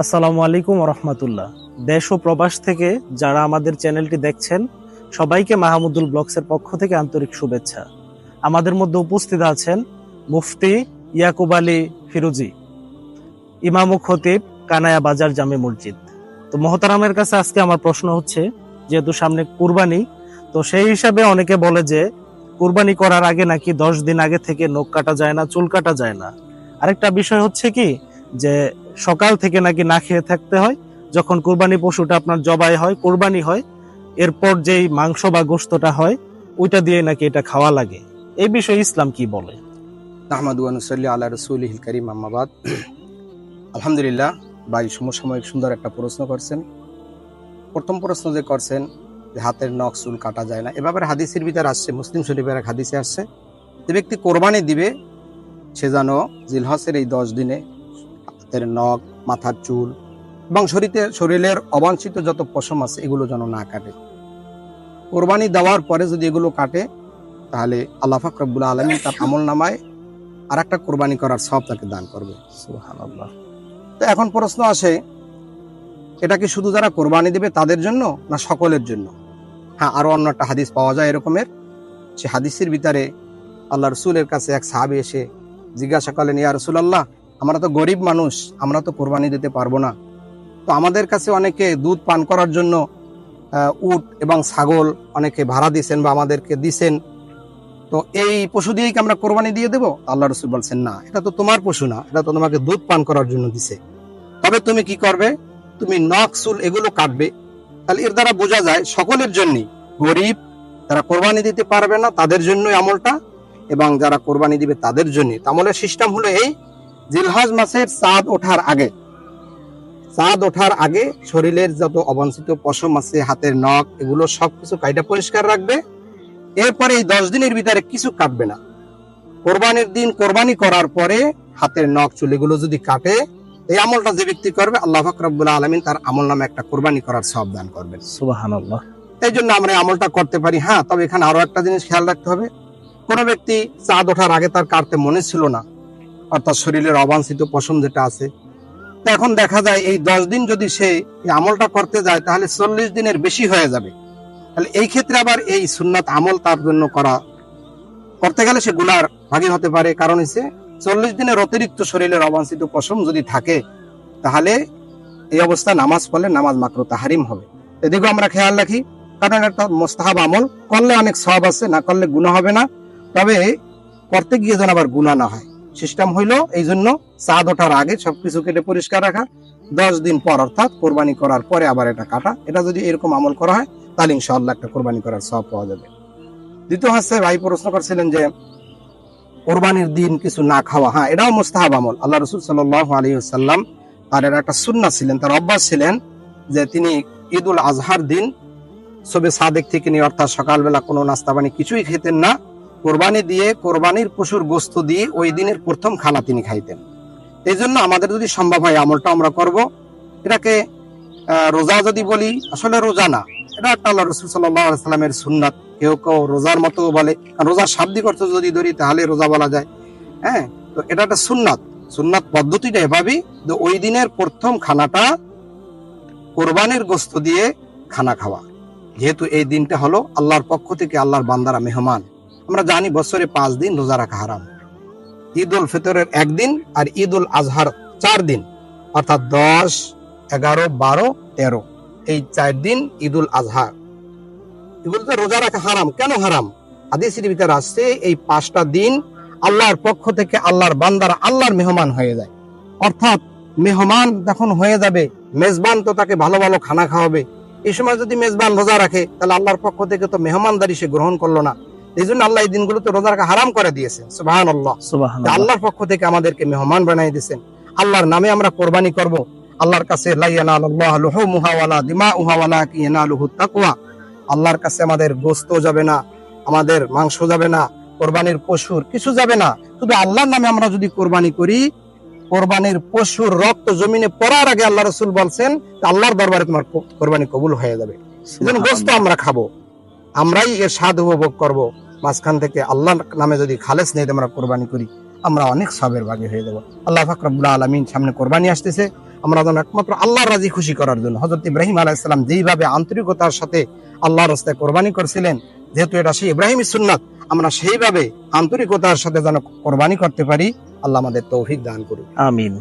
আসসালামু আলাইকুম রহমতুল্লাহ দেশ ও প্রবাস থেকে যারা আমাদের চ্যানেলটি দেখছেন, সবাইকে মাহমুদুল ব্লগসের পক্ষ থেকে আন্তরিক শুভেচ্ছা। আমাদের মধ্যে উপস্থিত আছেন মুফতি ইয়াকুব আলী ফিরুজি, ইমাম খতিব কানায়া বাজার জামে মসজিদ। তো মহতারামের কাছে আজকে আমার প্রশ্ন হচ্ছে, যেহেতু সামনে কুরবানি, তো সেই হিসাবে অনেকে বলে যে, কুরবানি করার আগে নাকি দশ দিন আগে থেকে নখ কাটা যায় না, চুল কাটা যায় না। আরেকটা বিষয় হচ্ছে কি, যে সকাল থেকে নাকি না খেয়ে থাকতে হয়। যখন কোরবানি পশুটা আপনার জবাই হয়, কোরবানি হয়, এরপর যেই মাংস বা গোস্তটা হয়, ওইটা দিয়ে নাকি এটা খাওয়া লাগে। এই বিষয়ে ইসলাম কি বলে? আহমদু আনুসল্লি আল্লাহ রসুল করিম আহমাবাদ আলহামদুলিল্লাহ, ভাই সমসাময়িক সুন্দর একটা প্রশ্ন করছেন। প্রথম প্রশ্ন যে করছেন, যে হাতের নখ, চুল কাটা যায় না। এ ব্যাপারে হাদিসের ভিতরে আসছে, মুসলিম শরীফের এক হাদিসে আসছে, যে ব্যক্তি কোরবানি দিবে, সে যেন জিলহসের এই দশ দিনে হাতের নখ মাথার চুল এবং শরীরে শরীরের অবাঞ্ছিত যত পশম আছে এগুলো যেন না কাটে। কোরবানি দেওয়ার পরে যদি এগুলো কাটে তাহলে আল্লাহ ফাকরবুল আলমী তার আমল নামায় আর একটা কোরবানি করার সব তাকে দান করবে। তো এখন প্রশ্ন আসে এটা কি শুধু যারা কোরবানি দেবে তাদের জন্য না সকলের জন্য? হ্যাঁ আরও অন্য একটা হাদিস পাওয়া যায় এরকমের। সে হাদিসের ভিতরে আল্লাহ রসুলের কাছে এক সাহাবি এসে জিজ্ঞাসা করলেন ইয়া রসুল আল্লাহ আমরা তো গরিব মানুষ, আমরা তো কোরবানি দিতে পারব না। তো আমাদের কাছে অনেকে দুধ পান করার জন্য উট এবং ছাগল অনেকে ভাড়া দিয়েছেন বা আমাদেরকে দিছেন। তো এই পশু দিয়েই কি আমরা কোরবানি দিয়ে দেবো? আল্লাহ রসুল বলছেন, না, এটা তো তোমার পশু না, এটা তো তোমাকে দুধ পান করার জন্য দিছে। তবে তুমি কি করবে? তুমি নখ, চুল এগুলো কাটবে। তাহলে এর দ্বারা বোঝা যায় সকলের জন্যই, গরিব যারা কোরবানি দিতে পারবে না, তাদের জন্যই আমলটা, এবং যারা কোরবানি দিবে তাদের জন্য আমলের সিস্টেম হলো এই জিলহজ মাসের চাঁদ ওঠার আগে চাঁদ ওঠার আগে শরীরের যত অবাঞ্ছিত পশম আছে হাতের নখ এগুলো সবকিছু কাইটা পরিষ্কার রাখবে। এরপরে এই দশ দিনের ভিতরে কিছু কাটবে না। কোরবানির দিন কোরবানি করার পরে হাতের নখ চুলিগুলো যদি কাটে এই আমলটা যে ব্যক্তি করবে আল্লাহ ফাকরাবুল আলমিন তার আমল নামে একটা কোরবানি করার সব দান করবেন। সুবহানাল্লাহ। এই জন্য আমরা আমলটা করতে পারি। হ্যাঁ তবে এখানে আরও একটা জিনিস খেয়াল রাখতে হবে। কোনো ব্যক্তি চাঁদ ওঠার আগে তার কাটতে মনে ছিল না। অর্থাৎ শরীরের অবাঞ্ছিত পশম যেটা আছে। এখন দেখা যায় এই দশ দিন যদি সে আমলটা করতে যায়, তাহলে চল্লিশ দিনের বেশি হয়ে যাবে। তাহলে এই ক্ষেত্রে আবার এই সুন্নাত আমল তার জন্য করা, করতে গেলে সে গুনার ভাগী হতে পারে। কারণ হচ্ছে চল্লিশ দিনের অতিরিক্ত শরীরের অবাঞ্ছিত পশম যদি থাকে, তাহলে এই অবস্থা নামাজ পড়লে নামাজ মাত্র তাহারিম হবে। এদিকেও আমরা খেয়াল রাখি, কারণ একটা মোস্তাহাব আমল। করলে অনেক সব আছে, না করলে গুণা হবে না। তবে করতে গিয়ে যেন আবার গুণা না হয়। সিস্টেম হইল এই জন্য চাঁদ ওঠার আগে সবকিছু কেটে পরিষ্কার রাখা, দশ দিন পর অর্থাৎ কোরবানি করার পরে আবার এটা কাটা। এটা যদি এরকম আমল করা হয়, তাহলে ইনশাআল্লাহ একটা কোরবানি করার সব পাওয়া যাবে। দ্বিতীয় হচ্ছে ভাই প্রশ্ন করছিলেন যে, কোরবানির দিন কিছু না খাওয়া হ্যাঁ এটাও মোস্তাহাব আমল। আল্লাহ রসুল সাল্লাহ আলী সাল্লাম তার এর একটা সুন্না ছিলেন, তার অভ্যাস ছিলেন যে তিনি ঈদ উল আজহার দিন সবে সাদেক থেকে নিয়ে, অর্থাৎ সকালবেলা কোনো নাস্তা পানি কিছুই খেতেন না কোরবানি দিয়ে কোরবানির পশুর গোস্ত দিয়ে ওই দিনের প্রথম খানা তিনি খাইতেন। এই জন্য আমাদের যদি সম্ভব হয় আমলটা আমরা করব। এটাকে রোজা যদি বলি, আসলে রোজা না। এটা আল্লাহ রসুল সাল্লামের সুন্নাত। কেউ কেউ রোজার মতো বলে। রোজার শাব্দিক অর্থ যদি ধরি, তাহলে রোজা বলা যায়। হ্যাঁ তো এটা একটা সুন্নাত। সুন্নাত পদ্ধতিটা এভাবেই যে ওই দিনের প্রথম খানাটা কোরবানির গোস্ত দিয়ে খানা খাওয়া। যেহেতু এই দিনটা হলো আল্লাহর পক্ষ থেকে আল্লাহর বান্দারা মেহমান। আমরা জানি বছরে পাঁচ দিন রোজা রাখা হারাম। ঈদ উল ফিতরের একদিন আর ঈদ উল আজহার চার দিন, অর্থাৎ দশ, এগারো, বারো, তেরো। এই চার দিন ঈদ উল আজহা এগুলোতে রোজা রাখা হারাম, কেন হারাম? হাদিসের ভিতরে আসছে, এই পাঁচটা দিন আল্লাহর পক্ষ থেকে আল্লাহর বান্দারা আল্লাহর মেহমান হয়ে যায়। অর্থাৎ মেহমান যখন হয়ে যাবে, মেজবান তো তাকে ভালো ভালো খানা খাওয়াবে। এই সময় যদি মেজবান রোজা রাখে, তাহলে আল্লাহর পক্ষ থেকে তো মেহমানদারি সে গ্রহণ করল না। এই জন্য আল্লাহ এই দিনগুলোতে রোজা রাখা হারাম করে দিয়েছে সুবাহান আল্লাহ আল্লাহর পক্ষ থেকে আমাদেরকে মেহমান বানাই দিয়েছেন। আল্লাহর নামে আমরা কোরবানি করব। আল্লাহর কাছে আল্লাহর কাছে আমাদের গোস্ত যাবে না আমাদের মাংস যাবে না কোরবানির পশুর কিছু যাবে না। শুধু আল্লাহর নামে আমরা যদি কোরবানি করি কোরবানির পশুর রক্ত জমিনে পড়ার আগে আল্লাহ রসুল বলছেন আল্লাহর দরবারে তোমার কোরবানি কবুল হয়ে যাবে। গোস্ত আমরা খাব। আমরাই এর স্বাদ উপভোগ করব। মাঝখান থেকে আল্লাহ নামে যদি খালেস নেই আমরা কোরবানি করি। আমরা অনেক সবের ভাগী হয়ে যাব। আল্লাহ ফাকরাবুল আলমিন সামনে কোরবানি আসতেছে। আমরা যেন একমাত্র আল্লাহ রাজি খুশি করার জন্য হজরত ইব্রাহিম আলাইসালাম যেইভাবে আন্তরিকতার সাথে আল্লাহ রাস্তায় কোরবানি করছিলেন, যেহেতু এটা সেই ইব্রাহিম সুন্নাত, আমরা সেইভাবে আন্তরিকতার সাথে যেন কোরবানি করতে পারি, আল্লাহ আমাদের তৌফিক দান করুন আমিন।